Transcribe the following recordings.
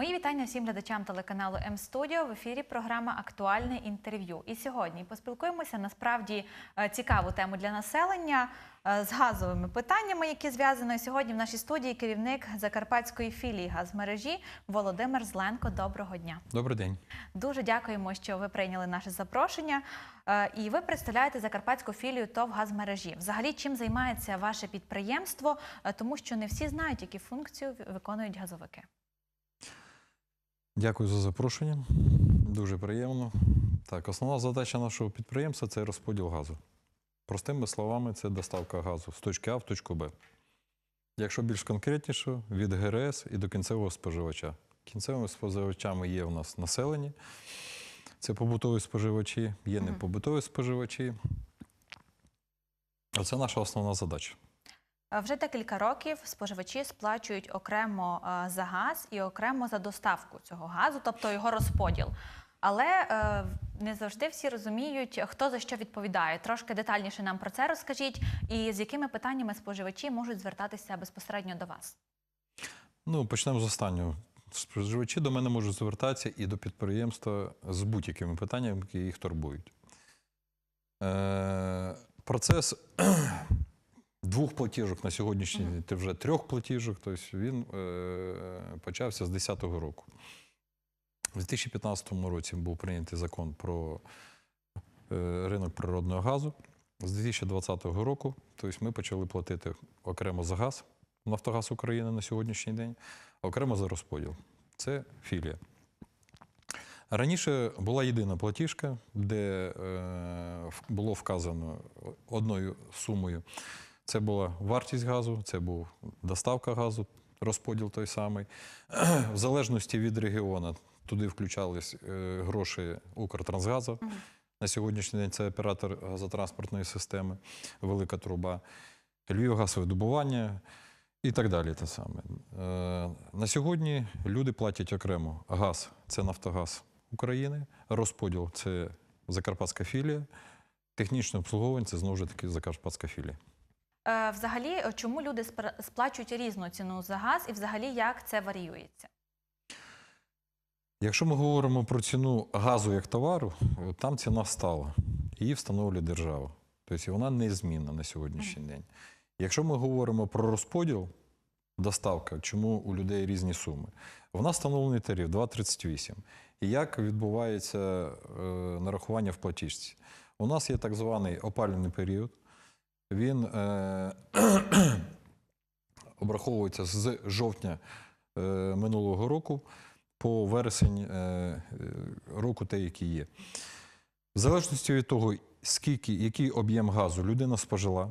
Мої вітання всім глядачам телеканалу М-Студіо. В ефірі програма Актуальне інтерв'ю. І сьогодні поспілкуємося насправді е, цікаву тему для населення е, з газовими питаннями, які зв'язані. Сьогодні в нашій студії керівник закарпатської філії газмережі Володимир Зленко. Доброго дня. Добрий день. Дуже дякуємо, що ви прийняли наше запрошення. Е, І ви представляєте закарпатську філію ТОВ газмережі. Взагалі, чим займається ваше підприємство? Тому що не всі знають, які функції виконують газовики. Дякую за запрошення. Дуже приємно. Так, основна задача нашого підприємства це розподіл газу. Простими словами, це доставка газу з точки А в точку Б. Якщо більш конкретніше, від ГРС і до кінцевого споживача. Кінцевими споживачами є у нас населення, це побутові споживачі, є непобутові споживачі. Оце наша основна задача. Е, Вже декілька років споживачі сплачують окремо е, за газ і окремо за доставку цього газу, тобто його розподіл. Але е, не завжди всі розуміють, хто за що відповідає. Трошки детальніше нам про це розкажіть, і з якими питаннями споживачі можуть звертатися безпосередньо до вас. Ну, почнемо з останнього. Споживачі до мене можуть звертатися і до підприємства з будь-якими питаннями, які їх турбують. Процес двох платіжок на сьогоднішній день, це вже трьох платіжок, тобто він е, почався з 2010 року. У 2015 році був прийнятий закон про е, ринок природного газу. З 2020 року тобто ми почали платити окремо за газ, Нафтогаз України на сьогоднішній день, а окремо за розподіл. Це філія. Раніше була єдина платіжка, де е, було вказано одною сумою. Це була вартість газу, це був доставка газу, розподіл той самий. В залежності від регіону туди включались е, гроші Укртрансгазу. На сьогоднішній день це оператор газотранспортної системи, велика труба, Львівгазовидобування і так далі. Те саме. Е, На сьогодні люди платять окремо. Газ це Нафтогаз України, розподіл це Закарпатська філія, технічне обслуговування це знову ж таки Закарпатська філія. Е, Взагалі, е, чому люди сплачують різну ціну за газ, і взагалі як це варіюється? Якщо ми говоримо про ціну газу як товару, е, там ціна стала. Її встановлює держава. Тобто вона незмінна на сьогоднішній день. Якщо ми говоримо про розподіл, доставка, чому у людей різні суми, в нас встановлений тариф 2,38. І як відбувається е, нарахування в платіжці? У нас є так званий опалювальний період. Він е, обраховується з жовтня е, минулого року по вересень е, е, року, те, який є. В залежності від того, скільки, який об'єм газу людина спожила,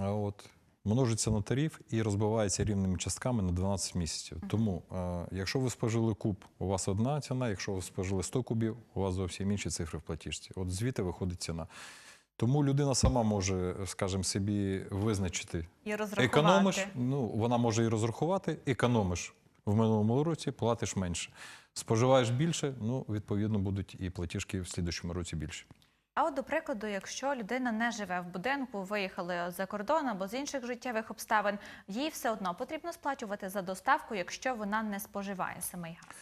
от, множиться на тариф і розбивається рівними частками на 12 місяців. Тому, е, якщо ви спожили куб, у вас одна ціна, якщо ви спожили 100 кубів, у вас зовсім інші цифри в платіжці. От звідти виходить ціна. Тому людина сама може, скажімо, собі визначити, І розрахувати. Економиш, ну вона може і розрахувати, економиш в минулому році, платиш менше. Споживаєш більше, ну відповідно будуть і платіжки в слідчому році більше. А от до прикладу, якщо людина не живе в будинку, виїхали за кордон або з інших життєвих обставин, їй все одно потрібно сплачувати за доставку, якщо вона не споживає самий газ.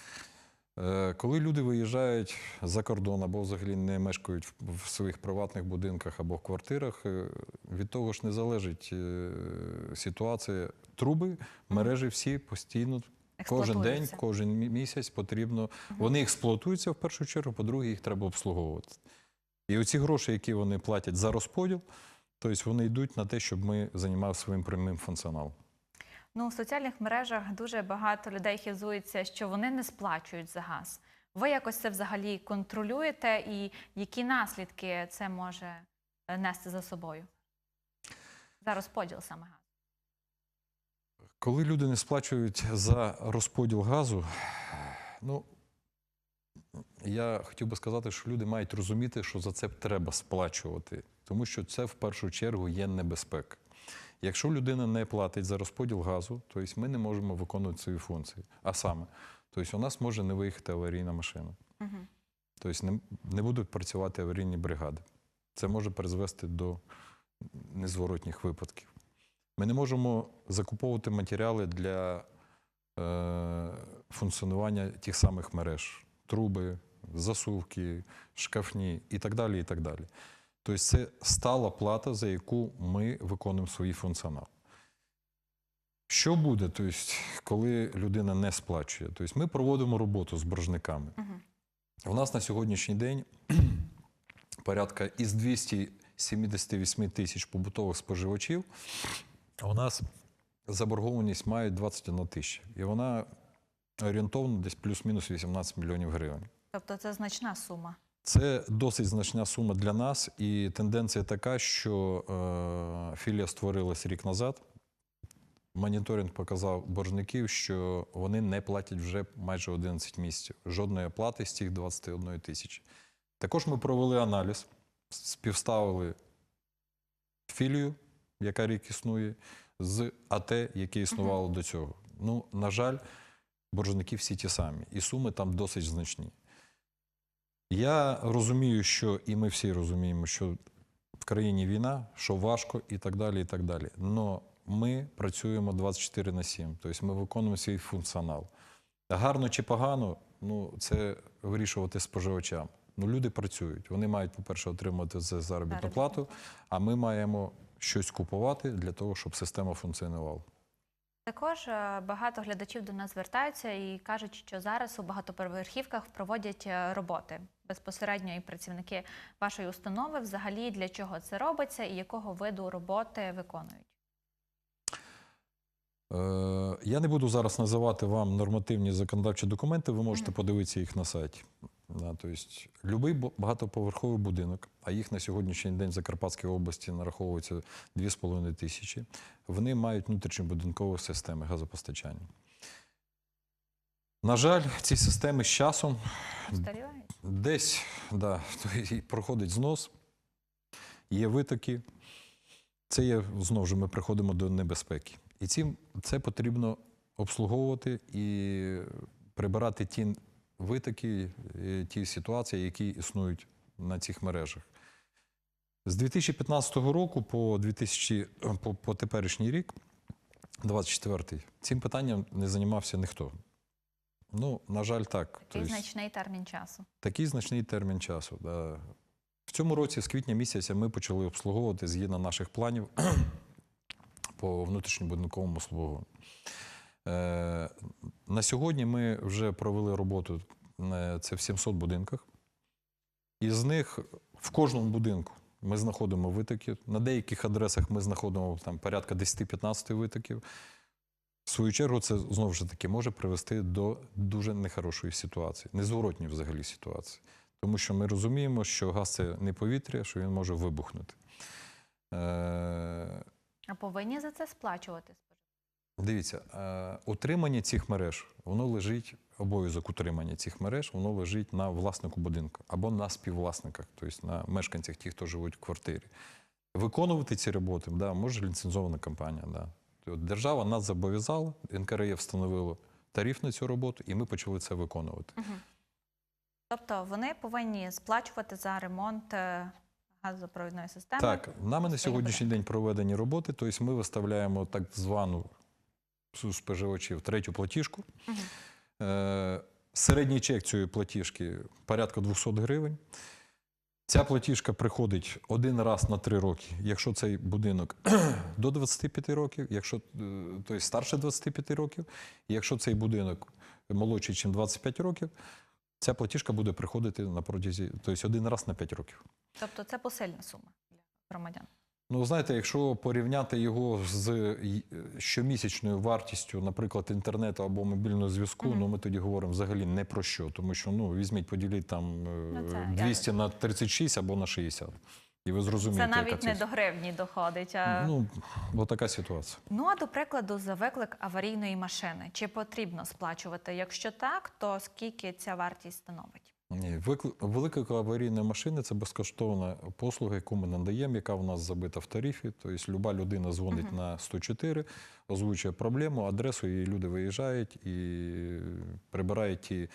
Е, Коли люди виїжджають за кордон або взагалі не мешкають в- своїх приватних будинках або в квартирах, е, від того ж не залежить е, ситуація. Труби, мережі всі постійно. Кожен день, кожен місяць потрібно. Вони експлуатуються в першу чергу, по-друге, їх треба обслуговувати. І оці гроші, які вони платять за розподіл, тобто вони йдуть на те, щоб ми займалися своїм прямим функціоналом. Ну, у соціальних мережах дуже багато людей хизується, що вони не сплачують за газ. Ви якось це взагалі контролюєте, і які наслідки це може е, нести за собою? За розподіл саме газу. Коли люди не сплачують за розподіл газу, ну я хотів би сказати, що люди мають розуміти, що за це треба сплачувати, тому що це в першу чергу є небезпека. Якщо людина не платить за розподіл газу, то ми не можемо виконувати свої функції. А саме, тобто у нас може не виїхати аварійна машина, Угу. тобто не, не будуть працювати аварійні бригади. Це може призвести до незворотніх випадків. Ми не можемо закуповувати матеріали для е, функціонування тих самих мереж, труби, засувки, шкафні і так далі. І так далі. Тобто це стала плата, за яку ми виконуємо свій функціонал. Що буде, тобто, коли людина не сплачує? Тобто ми проводимо роботу з боржниками. Мгм. У нас на сьогоднішній день порядка із 278 тисяч побутових споживачів, у нас заборгованість має 21 тисяча. І вона орієнтовно десь плюс-мінус 18 мільйонів гривень. Тобто це значна сума. Це досить значна сума для нас, і тенденція така, що е, філія створилась рік назад. Моніторинг показав боржників, що вони не платять вже майже 11 місяців. Жодної оплати з цих 21 тисячі. Також ми провели аналіз, співставили філію, яка рік існує, з АТ, яке існувало до цього. Ну, на жаль, боржники всі ті самі, і суми там досить значні. Я розумію, що і ми всі розуміємо, що в країні війна, що важко і так далі. і так далі. Но ми працюємо 24 на 7, тобто ми виконуємо свій функціонал. Гарно чи погано, ну це вирішувати споживачам. Ну, люди працюють. Вони мають, по-перше, отримати за заробітну Заробітну. плату, а ми маємо щось купувати для того, щоб система функціонувала. Також е, багато глядачів до нас звертаються і кажуть, що зараз у багатоповерхівках проводять е, роботи безпосередньо і працівники вашої установи. Взагалі для чого це робиться і якого виду роботи виконують? Е, Я не буду зараз називати вам нормативні законодавчі документи, ви можете подивитися їх на сайті. Да, тобто, любий багатоповерховий будинок, а їх на сьогоднішній день в Закарпатській області нараховується 2,5 тисячі, вони мають внутрішньобудинкові системи газопостачання. На жаль, ці системи з часом Устарівають? Десь да, проходить знос, є витоки. Це є знову ж ми приходимо до небезпеки. І цим це потрібно обслуговувати і прибирати ті витоки, е, ті ситуації, які існують на цих мережах. З 2015 року по, 2000, по, по теперішній рік, 24-й, цим питанням не займався ніхто. Ну, на жаль, так. Такий Тобто- значний термін часу. Такий значний термін часу. Да. В цьому році, з квітня місяця, ми почали обслуговувати згідно наших планів по внутрішньобудинковому обслуговуванню. Е, на сьогодні ми вже провели роботу е, це в 700 будинках. Із них в кожному будинку ми знаходимо витоки. На деяких адресах ми знаходимо там порядка 10-15 витоків. В свою чергу, це знову ж таки може привести до дуже нехорошої ситуації, незворотньої взагалі ситуації. Тому що ми розуміємо, що газ це не повітря, що він може вибухнути. Е, А повинні за це сплачувати Дивіться, е, утримання цих мереж, воно лежить, обов'язок утримання цих мереж, воно лежить на власнику будинку або на співвласниках, тобто на мешканцях, ті, хто живуть в квартирі. Виконувати ці роботи да, може ліцензована компанія. Да. Держава нас зобов'язала, НКРЕ встановило тариф на цю роботу, і ми почали це виконувати. Тобто вони повинні сплачувати за ремонт е, газопровідної системи. Так, нами на сьогоднішній день проведені роботи, тобто ми виставляємо так звану споживачів третю платіжку. Е, середній чек цієї платіжки порядка 200 гривень. Ця платіжка приходить один раз на три роки, якщо цей будинок до 25 років, якщо тобто старше 25 років, якщо цей будинок молодший, ніж 25 років, ця платіжка буде приходити на протязі, тобто один раз на 5 років. Тобто це посильна сума для громадян. Ну, знаєте, якщо порівняти його з щомісячною вартістю, наприклад, інтернету або мобільного зв'язку, Мгм. ну ми тоді говоримо взагалі не про що. Тому що ну, візьміть, поділіть там е, Ну, це 200 на 36 або на 60. І ви зрозумієте, Це навіть це. не до гривні доходить. А... Ну, Ну, отака ситуація. Ну а до прикладу, за виклик аварійної машини. Чи потрібно сплачувати? Якщо так, то скільки ця вартість становить? Ні, Велика аварійна машина це безкоштовна послуга, яку ми надаємо, яка у нас забита в тарифі. Тобто люба людина дзвонить Мгм. на 104, озвучує проблему, адресу, і люди виїжджають і прибирають ті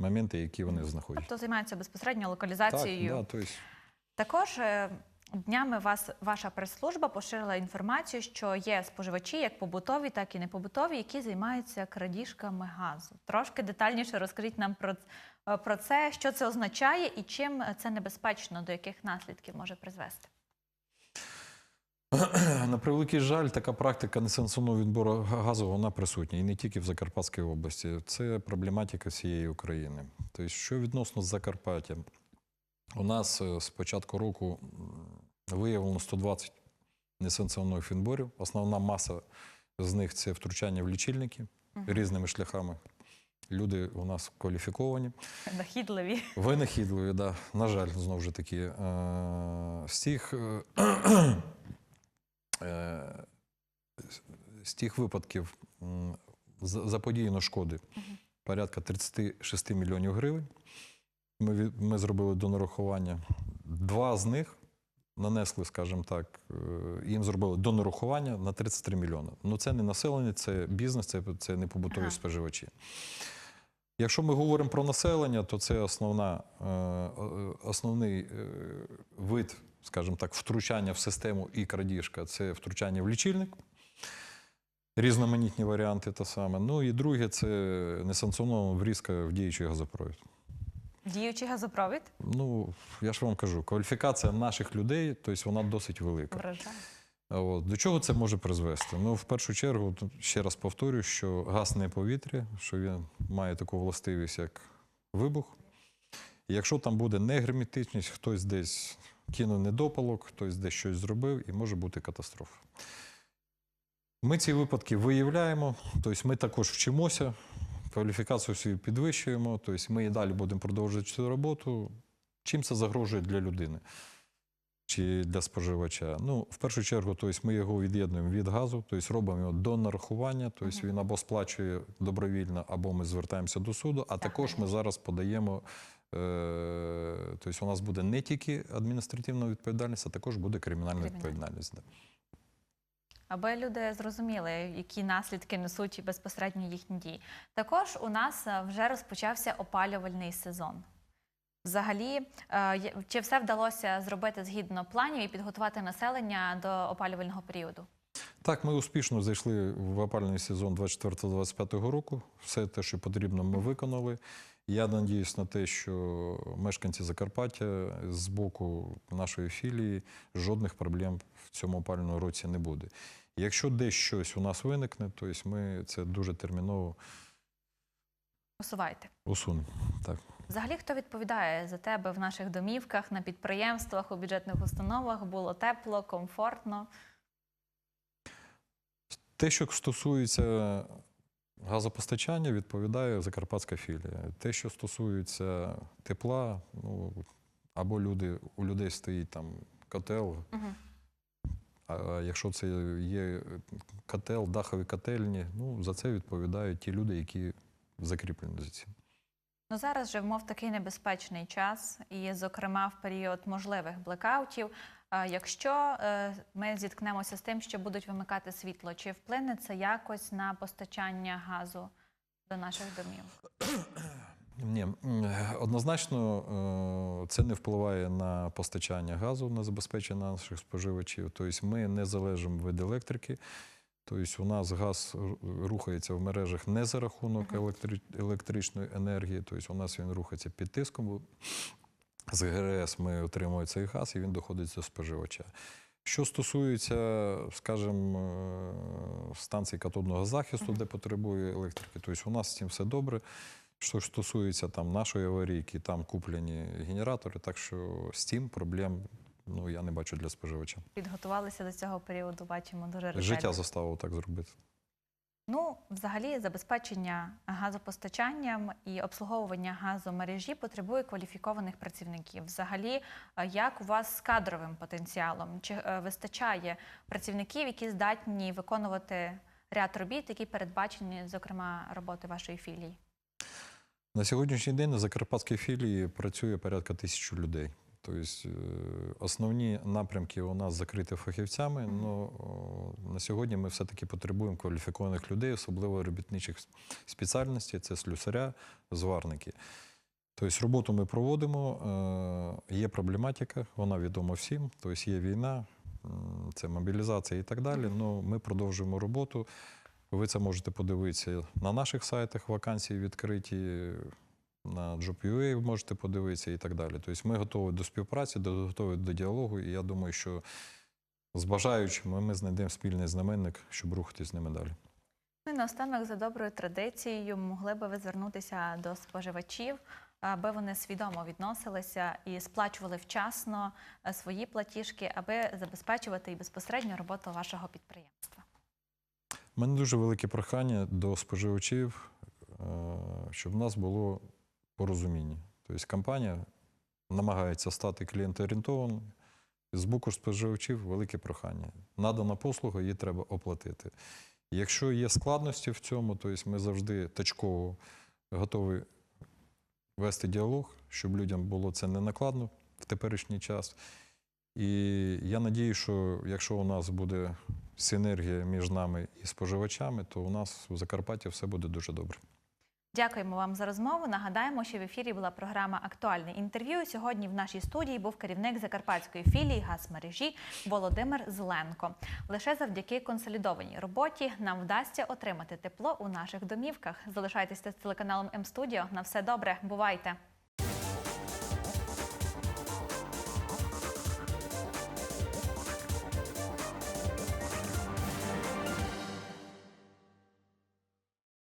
моменти, які вони знаходять. Тобто займаються безпосередньо Так, локалізацією. да, тобто, Також е, Днями вас ваша прес-служба поширила інформацію, що є споживачі, як побутові, так і непобутові, які займаються крадіжками газу. Трошки детальніше розкажіть нам про, е, про це, що це означає і чим це небезпечно, до яких наслідків може призвести. На превеликий жаль, така практика несанкціонованого відбору газу вона присутня і не тільки в Закарпатській області. Це проблематика всієї України. Тобто, що відносно Закарпаття, у нас е, з початку року виявлено 120 несанкціонованих відборів. Основна маса з них це втручання в лічильники різними шляхами. Люди у нас кваліфіковані. Нахідливі. Винахідливі, да. на жаль, знову ж таки. Е, З тих, е, е, з тих випадків заподіяно шкоди порядка 36 мільйонів гривень. Ми, ми зробили до нарахування. Два з них нанесли, скажімо так, е, їм зробили до нарахування на 33 мільйони. Ну це не населення, це бізнес, це, це не побутові Ага. споживачі. Якщо ми говоримо про населення, то це основна, е, е, основний вид, скажімо так, втручання в систему і крадіжка це втручання в лічильник. Різноманітні варіанти те саме. Ну і друге це несанкціонована врізка в діючий газопровід. Діючий газопровід Ну, я ж вам кажу, кваліфікація наших людей, тобто вона досить велика. вражає. От. До чого це може призвести? Ну, в першу чергу, ще раз повторюю, що газ не повітря, що він має таку властивість, як вибух. І якщо там буде негерметичність, хтось десь кинув недопалок, хтось десь щось зробив, і може бути катастрофа. Ми ці випадки виявляємо, тобто ми також вчимося, кваліфікацію свою підвищуємо, тобто ми і далі будемо продовжувати цю роботу. Чим це загрожує для людини? чи для споживача. Ну, в першу чергу, тобто ми його від'єднуємо від газу, тобто робимо його до нарахування, тобто він або сплачує добровільно, або ми звертаємося до суду, а також ми зараз подаємо. Тобто у нас буде не тільки адміністративна відповідальність, а також буде Кримінальна. відповідальність. Аби люди зрозуміли, які наслідки несуть безпосередньо їхні дії. Також у нас е, вже розпочався опалювальний сезон. Взагалі, е, чи все вдалося зробити згідно планів і підготувати населення до опалювального періоду? Так, ми успішно зайшли в опальний сезон 24-25 року. Все те, що потрібно, ми виконали. Я надіюсь на те, що мешканці Закарпаття з боку нашої філії жодних проблем в цьому опальному році не буде. Якщо десь щось у нас виникне, то ми це дуже терміново Усувайте. усунемо. Так. Взагалі, хто відповідає за тебе в наших домівках, на підприємствах, у бюджетних установах було тепло, комфортно? Те, що стосується газопостачання, відповідає Закарпатська філія. Те, що стосується тепла, ну або люди, у людей стоїть там котел. Угу. А якщо це є котел, дахові котельні, ну за це відповідають ті люди, які закріплені за цим. Ну зараз живемо в такий небезпечний час, і, зокрема, в період можливих блекаутів. Якщо е, ми зіткнемося з тим, що будуть вимикати світло, чи вплине це якось на постачання газу до наших домів? Ні, однозначно е, це не впливає на постачання газу, на забезпечення наших споживачів. Тобто ми не залежимо від електрики. Тобто у нас газ рухається в мережах не за рахунок електри- електричної енергії, тобто у нас він рухається під тиском. З ГРС ми отримуємо цей газ і він доходить до споживача. Що стосується, скажімо, е, станцій катодного захисту, де потребує електрики, тобто у нас з цим все добре. Що стосується там нашої аварійки, там куплені генератори, так що з цим проблем ну, я не бачу для споживача. Підготувалися до цього періоду, бачимо дуже ретельно. Життя заставило так зробити. Ну, взагалі, забезпечення газопостачанням і обслуговування газомережі потребує кваліфікованих працівників. Взагалі, е, як у вас з кадровим потенціалом? Чи е, вистачає працівників, які здатні виконувати ряд робіт, які передбачені, зокрема, роботи вашої філії? На сьогоднішній день на Закарпатській філії працює порядка тисячі людей. Тобто е, основні напрямки у нас закриті фахівцями. але на сьогодні ми все-таки потребуємо кваліфікованих людей, особливо робітничих спеціальностей це слюсаря, зварники. Тобто роботу ми проводимо, е, є проблематика, вона відома всім. Тобто є війна, це мобілізація і так далі. Ну, ми продовжуємо роботу. Ви це можете подивитися на наших сайтах, вакансії відкриті, на Job.ua ви можете подивитися і так далі. Тобто ми готові до співпраці, готові до діалогу, і я думаю, що з бажаючими ми знайдемо спільний знаменник, щоб рухатись з ними далі. Ну і наостанок, за доброю традицією, могли би ви звернутися до споживачів, аби вони свідомо відносилися і сплачували вчасно е, свої платіжки, аби забезпечувати і безпосередньо роботу вашого підприємства. У мене дуже велике прохання до споживачів, е, щоб в нас було порозуміння. Тобто компанія намагається стати клієнтоорієнтованою. З боку споживачів велике прохання. Надана послуга, її треба оплатити. Якщо є складності в цьому, то ми завжди точково готові вести діалог, щоб людям було це не накладно в теперішній час. І я надію, що якщо у нас буде синергія між нами і споживачами, то у нас в Закарпатті все буде дуже добре. Дякуємо вам за розмову. Нагадаємо, що в ефірі була програма Актуальне інтерв'ю. Сьогодні в нашій студії був керівник закарпатської філії газмережі Володимир Зеленко. Лише завдяки консолідованій роботі нам вдасться отримати тепло у наших домівках. Залишайтеся з телеканалом М-студіо. На все добре. Бувайте!